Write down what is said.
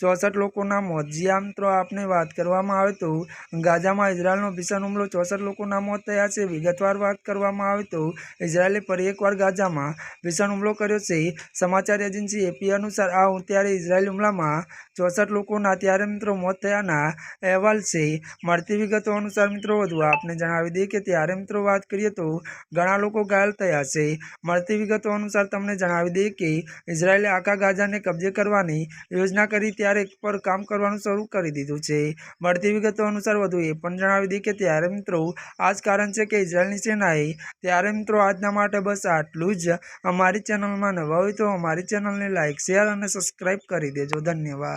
ચોસઠ લોકોના મોત. જ્યાં મિત્રો આપને વાત કરવામાં આવે તો ગાઝામાં ઇઝરાયલનો ભીષણ હુમલો ચોસઠ લોકોના મોત થયા છે. વિગતવાર વાત કરવામાં આવે તો ઇઝરાયલે ફરી એકવાર ગાઝામાં ભીષણ હુમલો કર્યો છે. સમાચાર એજન્સી એપી અનુસાર આ ત્યારે ઇઝરાયલ હુમલામાં ચોસઠ લોકોના ત્યારે મિત્રો મોત થયાના અહેવાલ છે. મળતી વિગતો અનુસાર મિત્રો વધુ આપને જણાવી દઈએ કે ત્યારે મિત્રો વાત કરીએ તો ઘણા લોકો ઘાયલ થયા છે. મળતી વિગતો અનુસાર તમને જણાવી દઈએ કે ઇઝરાયલે આખા ગાઝાને કબજે કરવાની યોજના કરી ત્યારે પર કામ કરવાનું શરૂ કરી દીધું છે. મળતી વિગતો અનુસાર વધુ એ પણ જણાવી દીધું કે ત્યારે મિત્રો આ જ કારણ છે કે ઇઝરાયલની સેનાએ, ત્યારે મિત્રો આજના માટે બસ આટલું જ. અમારી ચેનલમાં નવા હોય તો અમારી ચેનલને લાઇક શેર અને સબસ્ક્રાઈબ કરી દેજો. ધન્યવાદ.